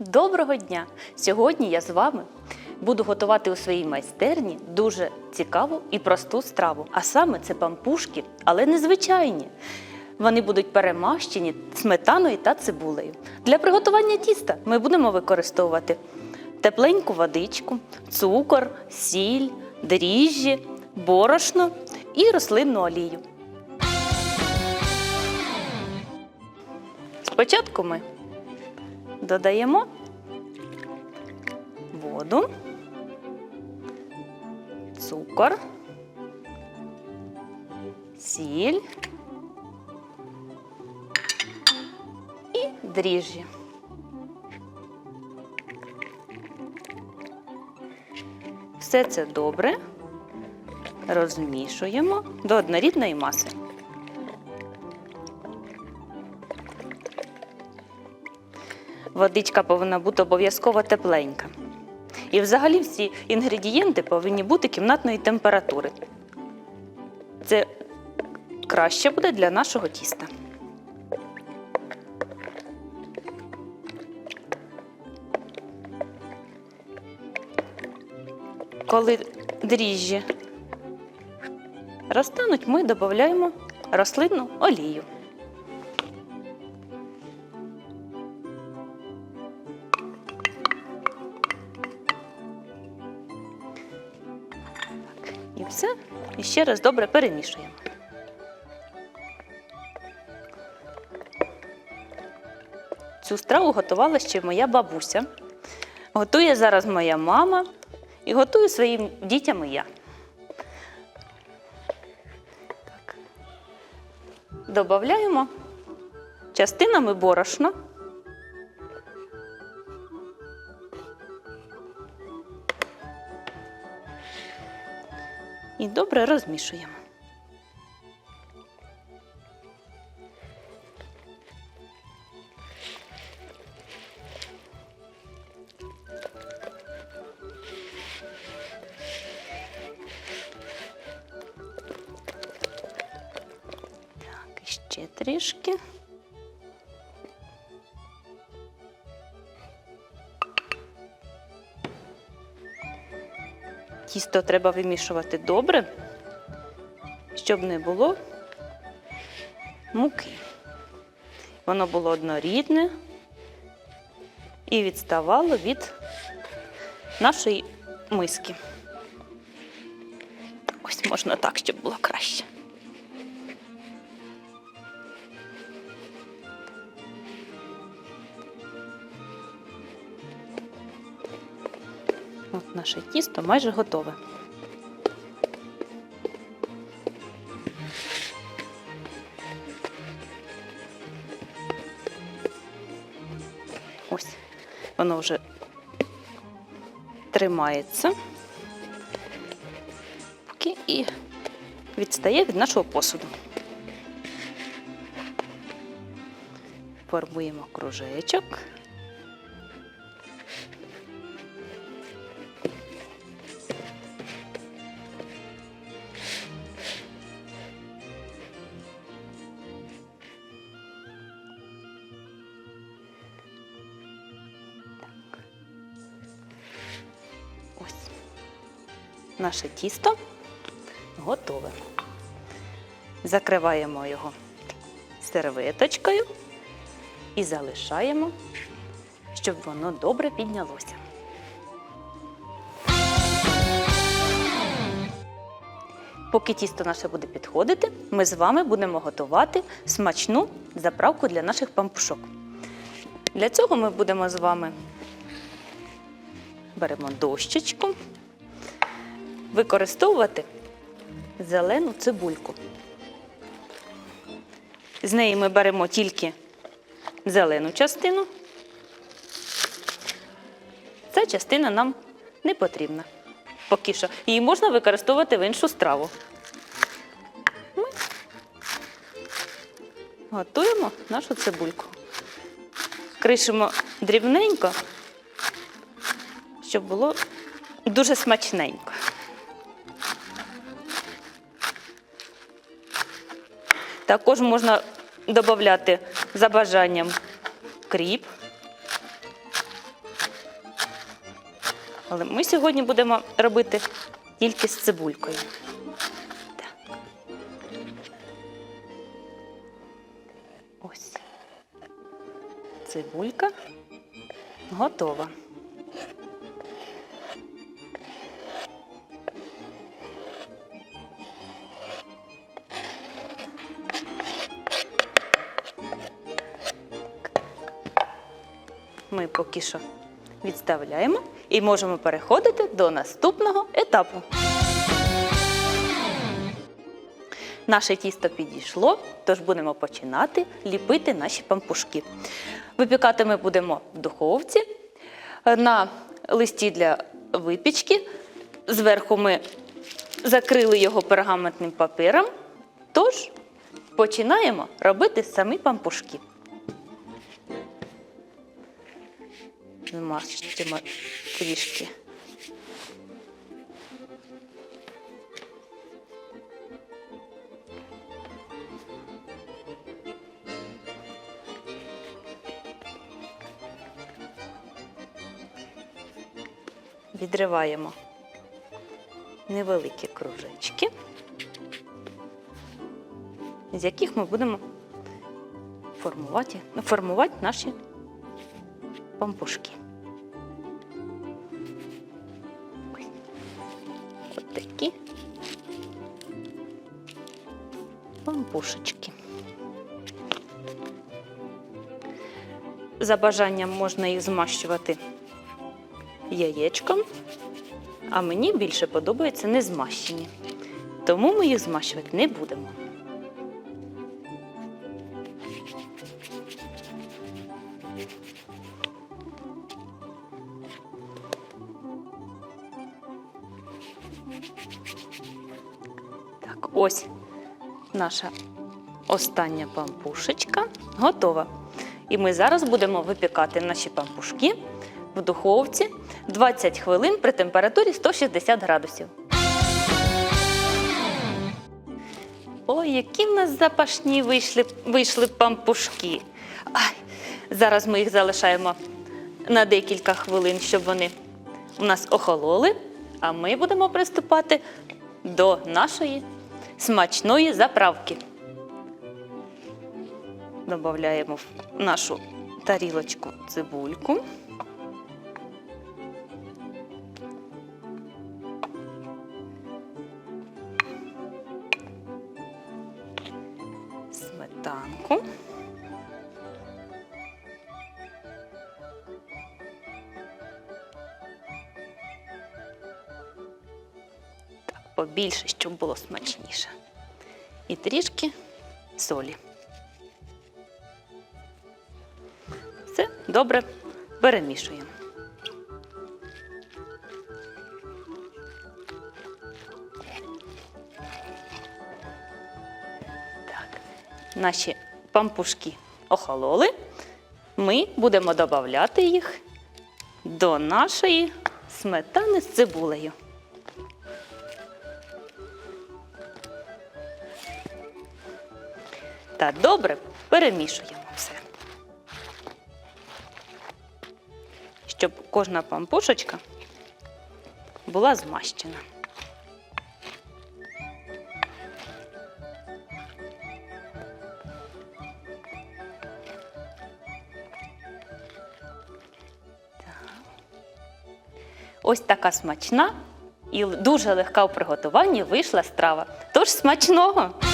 Доброго дня! Сьогодні я з вами буду готувати у своїй майстерні дуже цікаву і просту страву. А саме це пампушки, але незвичайні. Вони будуть перемащені сметаною та цибулею. Для приготування тіста ми будемо використовувати тепленьку водичку, цукор, сіль, дріжджі, борошно і рослинну олію. Спочатку ми додаємо воду, цукор, сіль і дріжджі. Все це добре розмішуємо до однорідної маси. Водичка повинна бути обов'язково тепленька. І взагалі всі інгредієнти повинні бути кімнатної температури. Це краще буде для нашого тіста. Коли дріжджі розтануть, ми додаємо рослинну олію. І ще раз добре перемішуємо. Цю страву готувала ще моя бабуся. Готує зараз моя мама і готую своїм дітям і я. Добавляємо частинами борошна. І добре розмішуємо. Ще трішки. Тісто треба вимішувати добре, щоб не було муки. Воно було однорідне і відставало від нашої миски. Ось можна так, щоб було краще. Наше тісто майже готове. Ось воно вже тримається поки і відстає від нашого посуду. Формуємо кружечок. Наше тісто готове. Закриваємо його серветочкою і залишаємо, щоб воно добре піднялося. Поки тісто наше буде підходити, ми з вами будемо готувати смачну заправку для наших пампушок. Для цього ми будемо з вами беремо дощечку, використовувати зелену цибульку. З неї ми беремо тільки зелену частину. Ця частина нам не потрібна. Поки що. Її можна використовувати в іншу страву. Ми готуємо нашу цибульку. Кришимо дрібненько, щоб було дуже смачненько. Також можна додати за бажанням кріп. Але ми сьогодні будемо робити тільки з цибулькою. Ось. Цибулька готова. Поки відставляємо і можемо переходити до наступного етапу. Наше тісто підійшло, тож будемо починати ліпити наші пампушки. Випікати ми будемо в духовці на листі для випічки. Зверху ми закрили його пергаментним папером. Тож починаємо робити самі пампушки. Змащуємо трішки. Відриваємо невеликі кружечки, з яких ми будемо формувати, ну, формувати наші пампушки. Пампушечки. За бажанням можна їх змащувати яєчком, а мені більше подобається не змащені. Тому ми їх змащувати не будемо. Ось наша остання пампушечка готова. І ми зараз будемо випікати наші пампушки в духовці 20 хвилин при температурі 160 градусів. Ой, які в нас запашні вийшли, вийшли пампушки. Ай, зараз ми їх залишаємо на декілька хвилин, щоб вони у нас охололи. А ми будемо приступати до нашої смачної заправки. Додаємо в нашу тарілочку цибульку. Побільше, щоб було смачніше. І трішки солі. Все добре перемішуємо. Так, наші пампушки охололи. Ми будемо додавати їх до нашої сметани з цибулею. Та добре перемішуємо все. Щоб кожна пампушечка була змащена. Ось така смачна і дуже легка у приготуванні вийшла страва. Тож смачного!